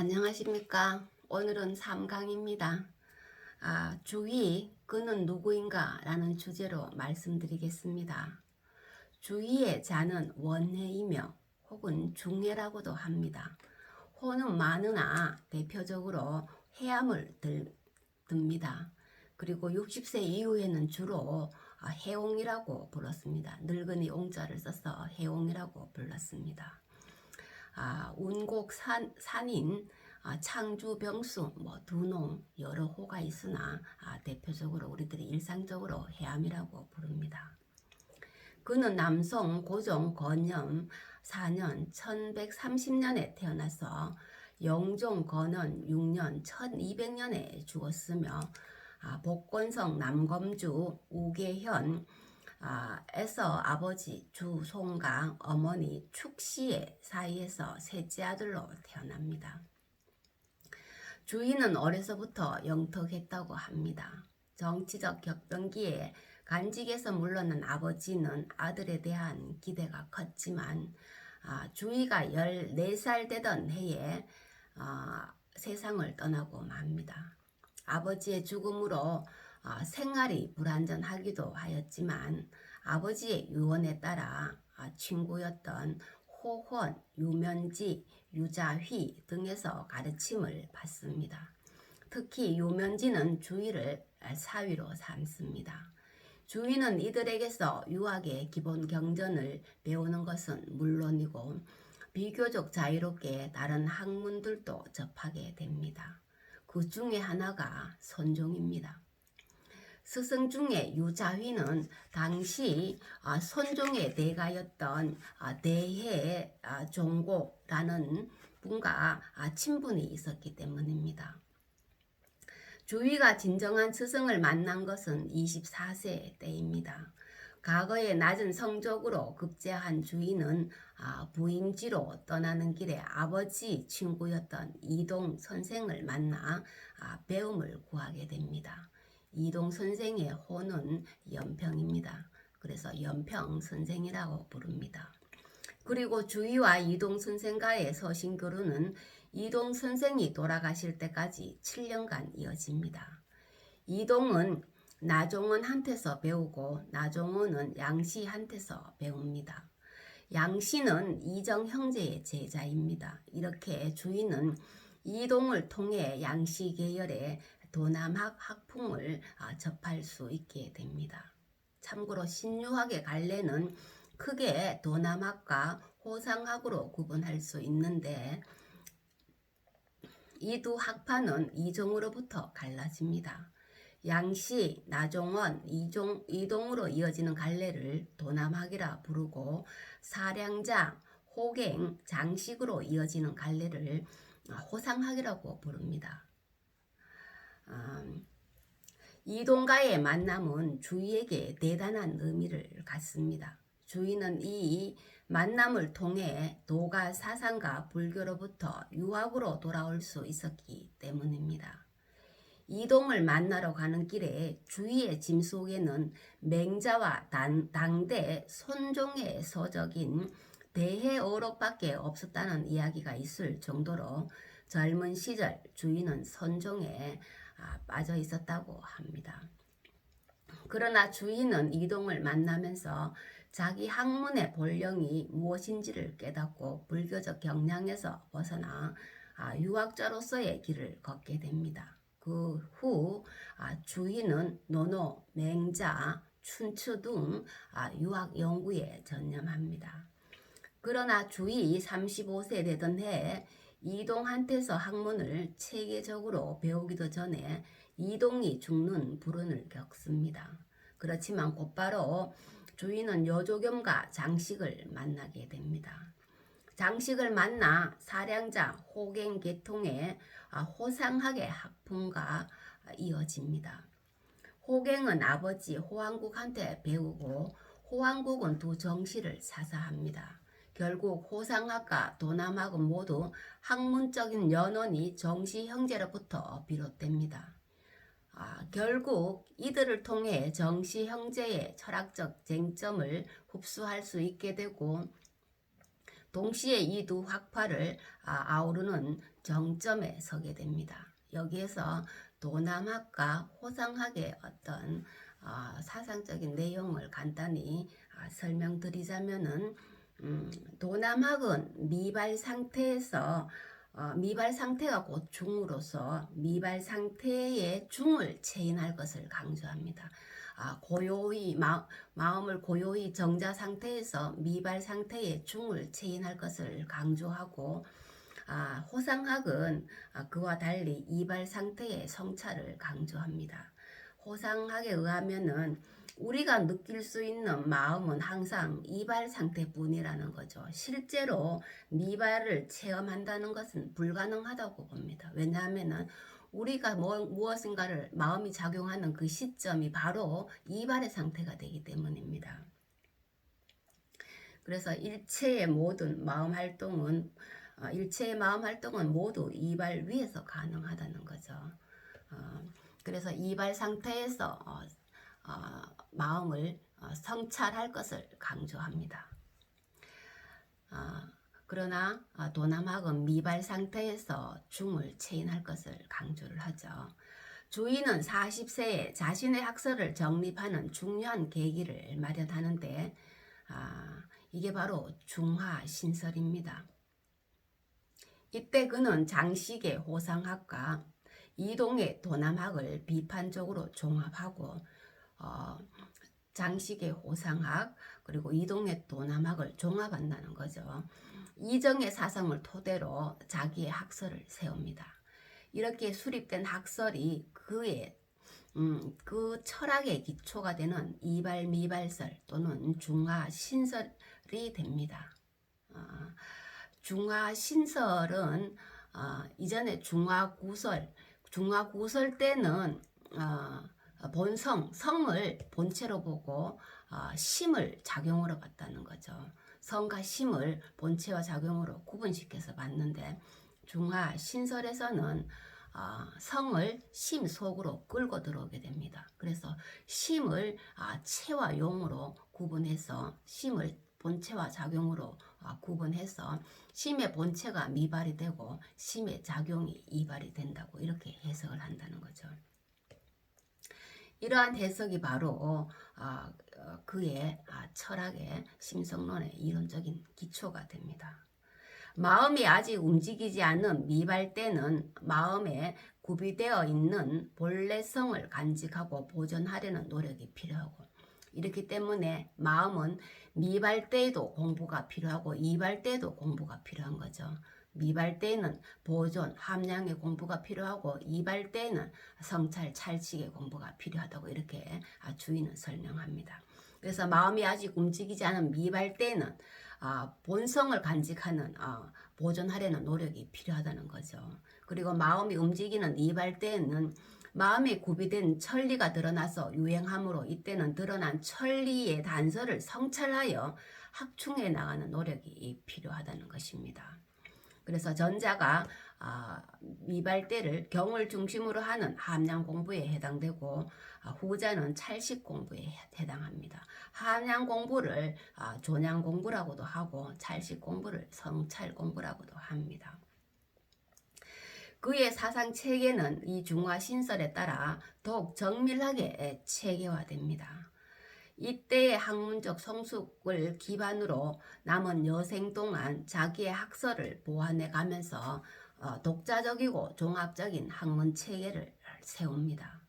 안녕하십니까. 오늘은 3강입니다. 아, 주위, 그는 누구인가? 라는 주제로 말씀드리겠습니다. 주위의 자는 원해이며 혹은 중해라고도 합니다. 호는 많으나 대표적으로 해암을 들, 듭니다. 그리고 60세 이후에는 주로 아, 해옹이라고 불렀습니다. 늙은이 옹자를 써서 해옹이라고 불렀습니다. 아, 운곡 산, 산인 아, 창주, 병수, 뭐 두농 여러 호가 있으나 아, 대표적으로 우리들이 일상적으로 해암이라고 부릅니다. 그는 남송 고종 건염 4년 1130년에 태어나서 영종 건원 6년 1200년에 죽었으며 아, 복권성 남검주 우계현 아, 에서 아버지 주송강, 어머니 축시의 사이에서 셋째 아들로 태어납니다. 주인은 어려서부터 영턱했다고 합니다. 정치적 격변기에 간직에서 물러난 아버지는 아들에 대한 기대가 컸지만 아, 주위가 14살 되던 해에 아, 세상을 떠나고 맙니다. 아버지의 죽음으로 아, 생활이 불안전하기도 하였지만 아버지의 유언에 따라 아, 친구였던 호헌, 유면지, 유자휘 등에서 가르침을 받습니다. 특히 유면지는 주의를 사위로 삼습니다. 주위는 이들에게서 유학의 기본 경전을 배우는 것은 물론이고 비교적 자유롭게 다른 학문들도 접하게 됩니다. 그 중에 하나가 선종입니다. 스승 중에 유자휘는 당시 아, 선종의 대가였던 아, 대해 아, 종고라는 분과 친분이 있었기 때문입니다. 주위가 진정한 스승을 만난 것은 24세 때입니다. 과거에 낮은 성적으로 급제한 주인은 부임지로 떠나는 길에 아버지 친구였던 이동 선생을 만나 배움을 구하게 됩니다. 이동 선생의 호는 연평입니다. 그래서 연평 선생이라고 부릅니다. 그리고 주위와 이동 선생과의 서신교류는 이동 선생이 돌아가실 때까지 7년간 이어집니다. 이동은 나종원한테서 배우고 나종원은 양씨한테서 배웁니다. 양씨는 이정 형제의 제자입니다. 이렇게 주인은 이동을 통해 양씨 계열의 도남학 학풍을 아, 접할 수 있게 됩니다. 참고로 신유학의 갈래는 크게 도남학과 호상학으로 구분할 수 있는데 이 두 학파는 이종으로부터 갈라집니다. 양씨, 나종원, 이종, 이동으로 이어지는 갈래를 도남학이라 부르고 사량장, 호갱, 장식으로 이어지는 갈래를 호상학이라고 부릅니다. 음, 이동가의 만남은 주위에게 대단한 의미를 갖습니다. 주인은 이 만남을 통해 도가 사상과 불교로부터 유학으로 돌아올 수 있었기 때문입니다. 이동을 만나러 가는 길에 주위의 짐 속에는 맹자와 당, 당대 손종의 서적인 대해어록밖에 없었다는 이야기가 있을 정도로 젊은 시절 주인은 선종에 아, 빠져 있었다고 합니다. 그러나 주인은 이동을 만나면서 자기 학문의 본령이 무엇인지를 깨닫고 불교적 경향에서 벗어나 아, 유학자로서의 길을 걷게 됩니다. 그 후 주인은 노노, 맹자, 춘추 등 유학 연구에 전념합니다. 그러나 주위 35세 되던 해에 이동한테서 학문을 체계적으로 배우기도 전에 이동이 죽는 불운을 겪습니다. 그렇지만 곧바로 주인은 여조겸과 장식을 만나게 됩니다. 장식을 만나 사량자 호갱 계통의 호상학의 학풍과 이어집니다. 호갱은 아버지 호왕국한테 배우고 호왕국은 두 정씨를 사사합니다. 결국 호상학과 도남학은 모두 학문적인 연원이 정시 형제로부터 비롯됩니다. 아, 결국 이들을 통해 정시 형제의 철학적 쟁점을 흡수할 수 있게 되고 동시에 이 두 학파를 아, 아우르는 정점에 서게 됩니다. 여기에서 도남학과 호상학의 어떤 어, 사상적인 내용을 간단히 아, 설명드리자면은 음, 도남학은 미발 상태에서 어, 미발 상태가 곧 중으로서 미발 상태의 중을 체인할 것을 강조합니다. 아, 고요히 마, 마음을 고요히 정자 상태에서 미발 상태의 중을 체인할 것을 강조하고 아, 호상학은 아, 그와 달리 이발 상태의 성찰을 강조합니다. 호상학에 의하면은 우리가 느낄 수 있는 마음은 항상 이발 상태뿐이라는 거죠. 실제로 미발을 체험한다는 것은 불가능하다고 봅니다. 왜냐하면은 우리가 뭐, 무엇인가를 마음이 작용하는 그 시점이 바로 이발의 상태가 되기 때문입니다. 그래서 일체의 모든 마음 활동은 어, 일체의 마음 활동은 모두 이발 위에서 가능하다는 거죠. 어, 그래서 이발 상태에서 어, 어, 마음을 어, 성찰할 것을 강조합니다. 어, 그러나 어, 도남학은 미발 상태에서 중을 체인할 것을 강조를 하죠. 주인은 40세에 자신의 학설을 정립하는 중요한 계기를 마련하는데 아, 이게 바로 중화 신설입니다. 이때 그는 장식의 호상학과 이동의 도남학을 비판적으로 종합하고 어, 장식의 호상학 그리고 이동의 도남학을 종합한다는 거죠. 이정의 사상을 토대로 자기의 학설을 세웁니다. 이렇게 수립된 학설이 그의 음, 그 철학의 기초가 되는 이발 미발설 또는 중화 신설이 됩니다. 어, 중화 신설은 어, 이전에 중화 구설, 중화 구설 때는 어, 본성, 성을 본체로 보고 어, 심을 작용으로 봤다는 거죠. 성과 심을 본체와 작용으로 구분시켜서 봤는데 중화 신설에서는 어, 성을 심 속으로 끌고 들어오게 됩니다. 그래서 심을 아, 체와 용으로 구분해서 심을 본체와 작용으로 아, 구분해서 심의 본체가 미발이 되고 심의 작용이 이발이 된다고 이렇게 해석을 한다는 거죠. 이러한 해석이 바로 아, 어, 그의 아, 철학의 심성론의 이론적인 기초가 됩니다. 마음이 아직 움직이지 않은 미발 때는 마음에 구비되어 있는 본래성을 간직하고 보존하려는 노력이 필요하고 이렇기 때문에 마음은 미발 때에도 공부가 필요하고 이발 때에도 공부가 필요한 거죠. 미발 때는 보존, 함량의 공부가 필요하고 이발 때는 성찰, 찰식의 공부가 필요하다고 이렇게 주인은 설명합니다. 그래서 마음이 아직 움직이지 않은 미발 때는 아, 본성을 간직하는 아, 보존하려는 노력이 필요하다는 거죠. 그리고 마음이 움직이는 이발 때는 마음에 구비된 천리가 드러나서 유행함으로 이때는 드러난 천리의 단서를 성찰하여 확충해 나가는 노력이 필요하다는 것입니다. 그래서 전자가 아, 미발대를 경을 중심으로 하는 함량 공부에 해당되고 아, 후자는 찰식 공부에 해당합니다. 함량 공부를 아, 조량 공부라고도 하고 찰식 공부를 성찰 공부라고도 합니다. 그의 사상 체계는 이 중화 신설에 따라 더욱 정밀하게 체계화됩니다. 이때의 학문적 성숙을 기반으로 남은 여생 동안 자기의 학설을 보완해 가면서 어, 독자적이고 종합적인 학문 체계를 세웁니다.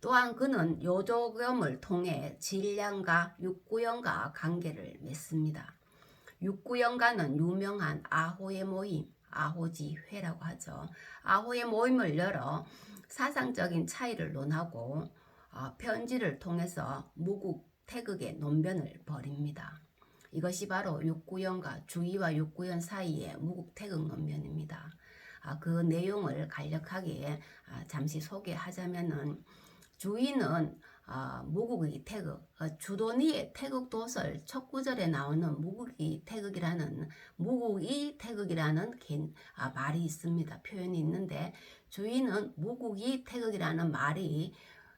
또한 그는 요조겸을 통해 질량과 육구연과 관계를 맺습니다. 육구연과는 유명한 아호의 모임, 아호지회라고 하죠. 아호의 모임을 열어 사상적인 차이를 논하고 어, 편지를 통해서 무국 태극의 논변을 벌입니다. 이것이 바로 육구연과 주의와 육구연 사이의 무국 태극 논변입니다. 아, 그 내용을 간략하게 아, 잠시 소개하자면은 아, 무국의 태극, 어, 주도니의 태극 도설 첫 구절에 나오는 무국의 태극이라는 무국의 태극이라는 개, 아, 말이 있습니다. 표현이 있는데 주인은 무국의 태극이라는 말이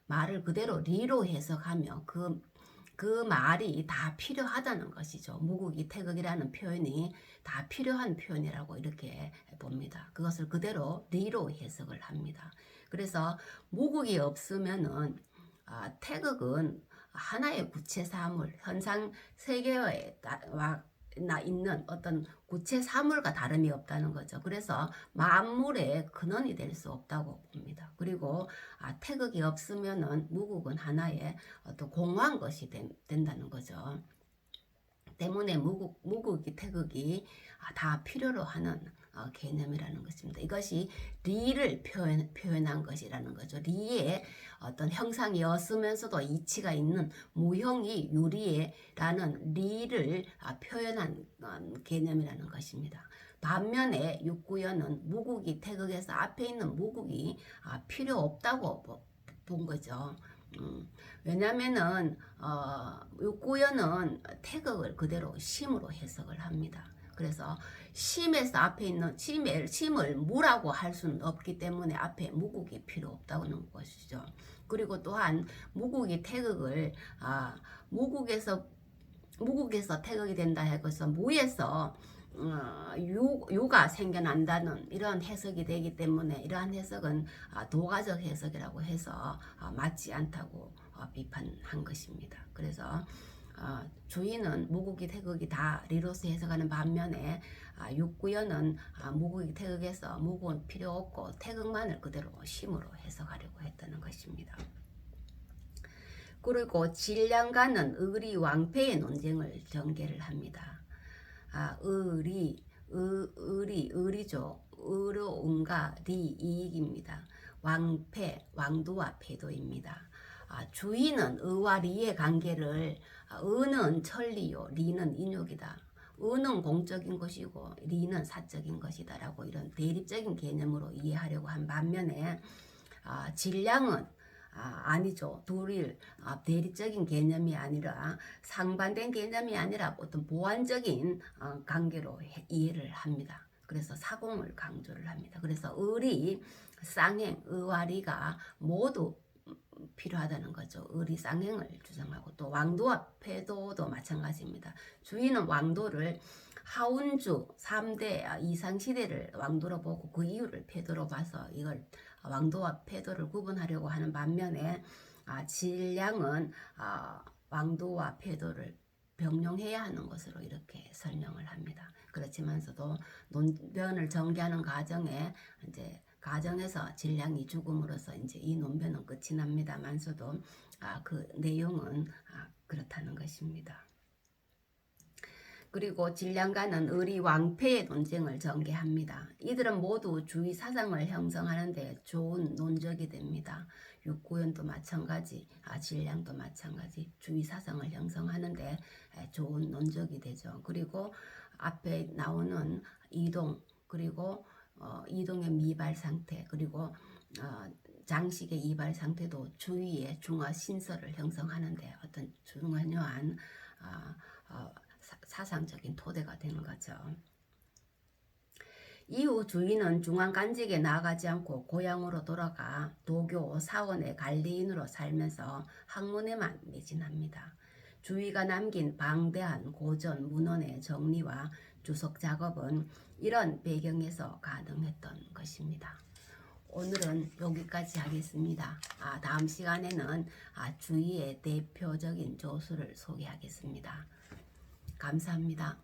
말을 그대로 리로 해석하며 그그 말이 다 필요하다는 것이죠. 무국이 태극이라는 표현이 다 필요한 표현이라고 이렇게 봅니다. 그것을 그대로 리로 해석을 합니다. 그래서 무국이 없으면은 아, 태극은 하나의 구체 사물, 현상 세계에 따- 와- 나 있는 어떤 구체 사물과 다름이 없다는 거죠. 그래서 만물의 근원이 될 수 없다고 봅니다. 그리고 아, 태극이 없으면은 무국은 하나의 어떤 공허한 것이 된, 된다는 거죠. 때문에 무국, 무국이 태극이 아, 다 필요로 하는 어, 개념이라는 것입니다. 이것이 리를 표현, 표현한 것이라는 거죠. 리의 어떤 형상이었으면서도 이치가 있는 무형이 유리에라는 리를 아, 표현한 어, 개념이라는 것입니다. 반면에 육구연은 무국이 태극에서 앞에 있는 무국이 아, 필요 없다고 보- 본 거죠. 음, 왜냐면은 어, 육구연은 태극을 그대로 심으로 해석을 합니다. 그래서 심에서 앞에 있는 심을, 심을 무라고 할 수는 없기 때문에 앞에 무국이 필요 없다는 것이죠. 그리고 또한 무국이 태극을 아, 무국에서 무국에서 태극이 된다 해서 무에서 어, 유, 유가 생겨난다는 이런 해석이 되기 때문에 이러한 해석은 아, 도가적 해석이라고 해서 아, 맞지 않다고 어, 비판한 것입니다. 그래서 어, 주인은 무국이 태극이 다 리로스 해석하는 반면에 아, 육구연은 아, 무국이 태극에서 무국은 필요 없고 태극만을 그대로 심으로 해석하려고 했다는 것입니다. 그리고 질량가는 의리 왕패의 논쟁을 전개를 합니다. 아, 의리, 의, 의리, 의리죠. 의로움과 리, 이익입니다. 왕패, 왕도와 패도입니다. 아, 주인은 의와 리의 관계를 아, 의는 천리요, 리는 인욕이다. 의는 공적인 것이고 리는 사적인 것이다라고 이런 대립적인 개념으로 이해하려고 한 반면에 아, 질량은 아, 아니죠. 둘이 아, 대립적인 개념이 아니라 상반된 개념이 아니라 어떤 보완적인 어, 관계로 해- 이해를 합니다. 그래서 사공을 강조를 합니다. 그래서 의리, 쌍행, 의와 리가 모두 필요하다는 거죠. 의리 쌍행을 주장하고 또 왕도와 패도도 마찬가지입니다. 주인은 왕도를 하운주 3대 이상시대를 왕도로 보고 그 이유를 패도로 봐서 이걸 왕도와 패도를 구분하려고 하는 반면에 아, 질량은 아, 왕도와 패도를 병용해야 하는 것으로 이렇게 설명을 합니다. 그렇지만서도 논변을 전개하는 과정에 이제 가정에서 질량이 죽음으로써 이제 이 논변은 끝이 납니다만서도 아, 그 내용은 아, 그렇다는 것입니다. 그리고 질량가는 의리 왕패의 논쟁을 전개합니다. 이들은 모두 주의 사상을 형성하는데 좋은 논적이 됩니다. 육구연도 마찬가지, 아, 질량도 마찬가지, 주의 사상을 형성하는데 에, 좋은 논적이 되죠. 그리고 앞에 나오는 이동, 그리고 어, 이동의 미발 상태, 그리고 어, 장식의 이발 상태도 주위의 중화 신설을 형성하는데 어떤 중요한 아, 어, 사- 사상적인 토대가 되는 거죠. 이후 주인은 중앙간직에 나아가지 않고 고향으로 돌아가 도교 사원의 관리인으로 살면서 학문에만 매진합니다. 주위가 남긴 방대한 고전 문헌의 정리와 주석 작업은 이런 배경에서 가능했던 것입니다. 오늘은 여기까지 하겠습니다. 아, 다음 시간에는 아, 주위의 대표적인 조수를 소개하겠습니다. 감사합니다.